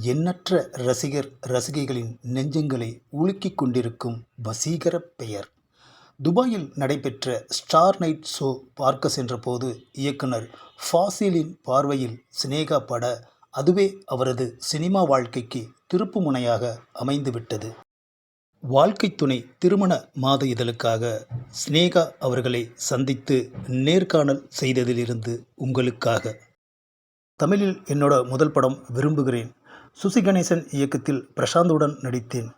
எண்ணற்ற ரசிகர் ரசிகைகளின் நெஞ்சங்களை உலுக்கிக் கொண்டிருக்கும் வசீகர பெயர். துபாயில் நடைபெற்ற ஸ்டார் நைட் ஷோ பார்க்க சென்றபோது இயக்குனர் ஃபாசிலின் பார்வையில் சினேகா பட அதுவே அவரது சினிமா வாழ்க்கைக்கு திருப்புமுனையாக அமைந்துவிட்டது. வாழ்க்கை துணை திருமண மாத இதழுக்காக சினேகா அவர்களை சந்தித்து நேர்காணல் செய்ததிலிருந்து உங்களுக்காக. தமிழில் என்னோட முதல் படம் விரும்புகிறேன். சுசி கணேசன் இயக்கத்தில் பிரசாந்துடன் நடித்தேன்.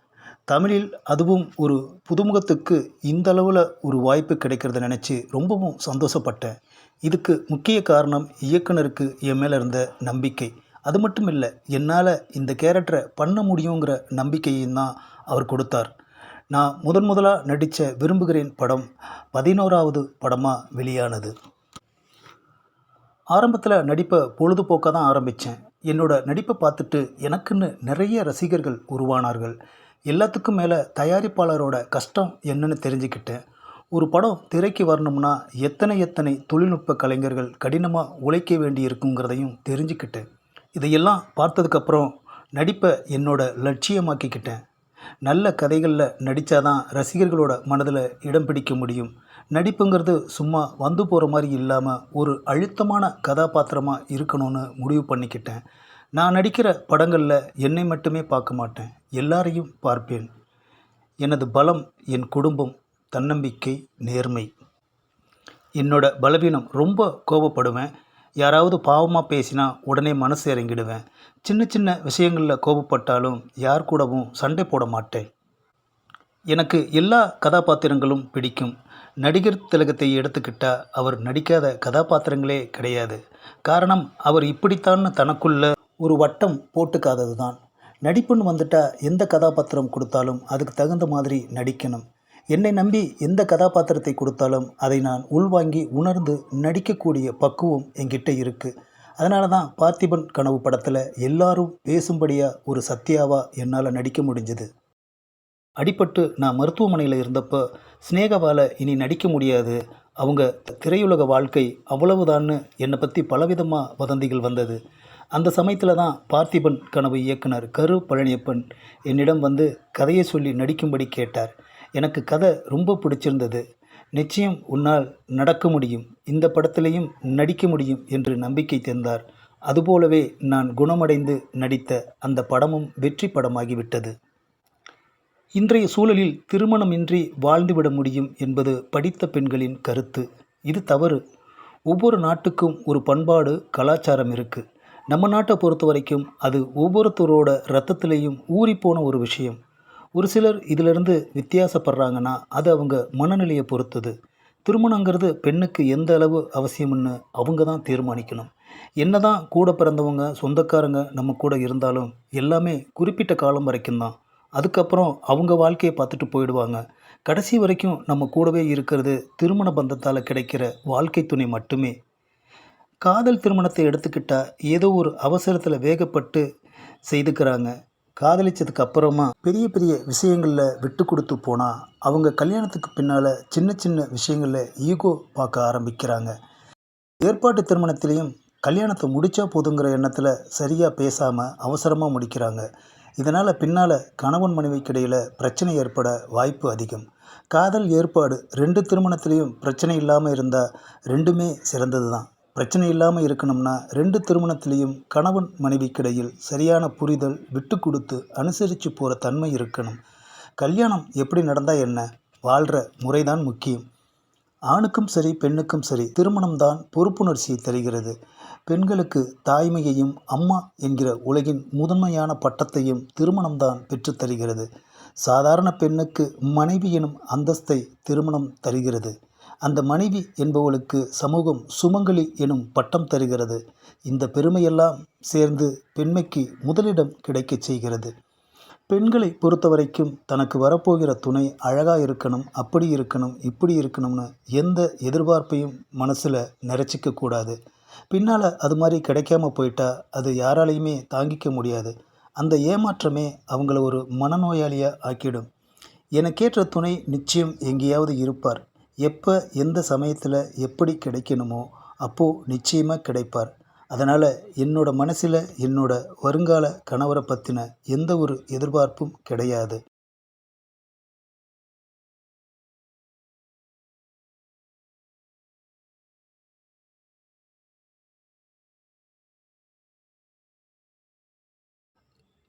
தமிழில் அதுவும் ஒரு புதுமுகத்துக்கு இந்த அளவில் ஒரு வாய்ப்பு கிடைக்கிறத நினச்சி ரொம்பவும் சந்தோஷப்பட்டேன். இதுக்கு முக்கிய காரணம் இயக்குனருக்கு என் மேலே இருந்த நம்பிக்கை. அது மட்டும் இல்லை என்னால் இந்த கேரக்டரை பண்ண முடியுங்கிற நம்பிக்கையும் தான் அவர் கொடுத்தார். நான் முதன் முதலாக நடித்த விரும்புகிறேன் படம் பதினோராவது படமாக வெளியானது. ஆரம்பத்தில் நடிப்பை பொழுதுபோக்காக தான் ஆரம்பித்தேன் என்னோட நடிப்பை பார்த்துட்டு எனக்குன்னு நிறைய ரசிகர்கள் உருவானார்கள். எல்லாத்துக்கும் மேலே தயாரிப்பாளரோட கஷ்டம் என்னன்னு தெரிஞ்சுக்கிட்டேன். ஒரு படம் திரைக்கு வரணும்னா எத்தனை எத்தனை தொழில்நுட்ப கலைஞர்கள் கடினமாக உழைக்க வேண்டி இருக்குங்கிறதையும் தெரிஞ்சுக்கிட்டேன். இதையெல்லாம் பார்த்ததுக்கப்புறம் நடிப்பை என்னோட லட்சியமாக்கிக்கிட்டேன். நல்ல கதைகளில் நடித்தாதான் ரசிகர்களோட மனதில் இடம் பிடிக்க முடியும். நடிப்புங்கிறது சும்மா வந்து போகிற மாதிரி இல்லாமல் ஒரு அழுத்தமான கதாபாத்திரமாக இருக்கணும்னு முடிவு பண்ணிக்கிட்டேன். நான் நடிக்கிற படங்களில் என்னை மட்டுமே பார்க்க மாட்டேன். எல்லாரையும் பார்ப்பேன். எனது பலம் என் குடும்பம் தன்னம்பிக்கை நேர்மை. என்னோட பலவீனம் ரொம்ப கோபப்படுவேன். யாராவது பாவமாக பேசினா உடனே மனசு இறங்கிடுவேன். சின்ன சின்ன விஷயங்களில் கோபப்பட்டாலும் யார் கூடவும் சண்டை போட மாட்டேன். எனக்கு எல்லா கதாபாத்திரங்களும் பிடிக்கும். நடிகர் திலகத்தை எடுத்துக்கிட்டால் அவர் நடிக்காத கதாபாத்திரங்களே கிடையாது. காரணம் அவர் இப்படித்தான்னு தனக்குள்ள ஒரு வட்டம் போட்டுக்காதது தான் நடிப்புன்னு வந்துட்டால் எந்த கதாபாத்திரம் கொடுத்தாலும் அதுக்கு தகுந்த மாதிரி நடிக்கணும். என்னை நம்பி எந்த கதாபாத்திரத்தை கொடுத்தாலும் அதை நான் உள்வாங்கி உணர்ந்து நடிக்கக்கூடிய பக்குவம் என்கிட்ட இருக்குது அதனால தான் பார்த்திபன் கனவு படத்தில் எல்லாரும் பேசும்படியாக ஒரு சத்யாவா என்னால் நடிக்க முடிஞ்சது. அடிப்பட்டு நான் மருத்துவமனையில் இருந்தப்போ ஸ்னேகவால் இனி நடிக்க முடியாது. அவங்க திரையுலக வாழ்க்கை அவ்வளவுதான்னு என்னை பற்றி பலவிதமாக வதந்திகள் வந்தது. அந்த சமயத்தில் தான் பார்த்திபன் கனவு இயக்குனர் கரு பழனியப்பன் என்னிடம் வந்து கதையை சொல்லி நடிக்கும்படி கேட்டார். எனக்கு கதை ரொம்ப பிடிச்சிருந்தது. நிச்சயம் உன்னால் நடக்க முடியும். இந்த படத்திலையும் நடிக்க முடியும் என்று நம்பிக்கை தந்தார். அதுபோலவே நான் குணமடைந்து நடித்த அந்த படமும் வெற்றி படமாகிவிட்டது. இன்றைய சூழலில் திருமணமின்றி வாழ்ந்துவிட முடியும் என்பது படித்த பெண்களின் கருத்து. இது தவறு. ஒவ்வொரு நாட்டுக்கும் ஒரு பண்பாடு கலாச்சாரம் இருக்குது நம்ம நாட்டை பொறுத்த வரைக்கும் அது ஒவ்வொருத்தரோட ரத்தத்திலையும் ஊறிப்போன ஒரு விஷயம். ஒரு சிலர் இதிலிருந்து வித்தியாசப்படுறாங்கன்னா அது அவங்க மனநிலையை பொறுத்தது. திருமணங்கிறது பெண்ணுக்கு எந்த அளவு அவசியம்னு அவங்க தான் தீர்மானிக்கணும். என்ன தான் கூட பிறந்தவங்க சொந்தக்காரங்க நம்ம கூட இருந்தாலும் எல்லாமே குறிப்பிட்ட காலம் வரைக்கும் தான். அதுக்கப்புறம் அவங்க வாழ்க்கையை பார்த்துட்டு போயிடுவாங்க. கடைசி வரைக்கும் நம்ம கூடவே இருக்கிறது திருமண பந்தத்தால் கிடைக்கிற வாழ்க்கை துணை மட்டுமே. காதல் திருமணத்தை எடுத்துக்கிட்டால் ஏதோ ஒரு அவசரத்தில் வேகப்பட்டு செய்துக்கிறாங்க. காதலிச்சதுக்கு அப்புறமா பெரிய பெரிய விஷயங்களில் விட்டு கொடுத்து போனால் அவங்க கல்யாணத்துக்கு பின்னால் சின்ன சின்ன விஷயங்களில் ஈகோ பார்க்க ஆரம்பிக்கிறாங்க. ஏற்பாட்டு திருமணத்திலையும் கல்யாணத்தை முடித்தா போதுங்கிற எண்ணத்தில் சரியாக பேசாமல் அவசரமாக முடிக்கிறாங்க. இதனால் பின்னால் கணவன் மனைவிக்கிடையில் பிரச்சனை ஏற்பட வாய்ப்பு அதிகம். காதல் ஏற்பாடு ரெண்டு திருமணத்திலையும் பிரச்சனை இல்லாமல் இருந்தால் ரெண்டுமே சிறந்தது தான் பிரச்சனை இல்லாமல் இருக்கணும்னா ரெண்டு திருமணத்திலையும் கணவன் மனைவிக்கிடையில் சரியான புரிதல் விட்டு கொடுத்து அனுசரித்து போகிற தன்மை இருக்கணும். கல்யாணம் எப்படி நடந்தால் என்ன? வாழ்கிற முறைதான் முக்கியம். ஆணுக்கும் சரி பெண்ணுக்கும் சரி திருமணம்தான் பொறுப்புணர்ச்சியை தருகிறது. பெண்களுக்கு தாய்மையையும் அம்மா என்கிற உலகின் முதன்மையான பட்டத்தையும் திருமணம்தான் பெற்றுத்தருகிறது சாதாரண பெண்ணுக்கு மனைவி எனும் அந்தஸ்தை திருமணம் தருகிறது. அந்த மனைவி என்பவளுக்கு சமூகம் சுமங்கலி எனும் பட்டம் தருகிறது. இந்த பெருமையெல்லாம் சேர்ந்து பெண்மைக்கு முதலிடம் கிடைக்கச் செய்கிறது. பெண்களை பொறுத்த வரைக்கும் தனக்கு வரப்போகிற துணை அழகாக இருக்கணும் அப்படி இருக்கணும் இப்படி இருக்கணும்னு எந்த எதிர்பார்ப்பையும் மனசில் நிறச்சிக்க கூடாது. பின்னால் அது மாதிரி கிடைக்காம போயிட்டா அது யாராலையுமே தாங்கிக்க முடியாது. அந்த ஏமாற்றமே அவங்கள ஒரு மனநோயாளியாக ஆக்கிடும். எனக்கேற்ற துணை நிச்சயம் எங்கேயாவது இருப்பார். எப்போ எந்த சமயத்தில் எப்படி கிடைக்கணுமோ அப்போது நிச்சயமாக கிடைப்பார். அதனால் என்னோட மனசில் என்னோட வருங்கால கணவரை பற்றின எந்த ஒரு எதிர்பார்ப்பும் கிடையாது.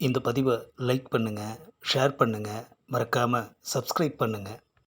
இந்த பதிவை லைக் பண்ணுங்கள் ஷேர் பண்ணுங்கள் மறக்காமல் சப்ஸ்கிரைப் பண்ணுங்கள்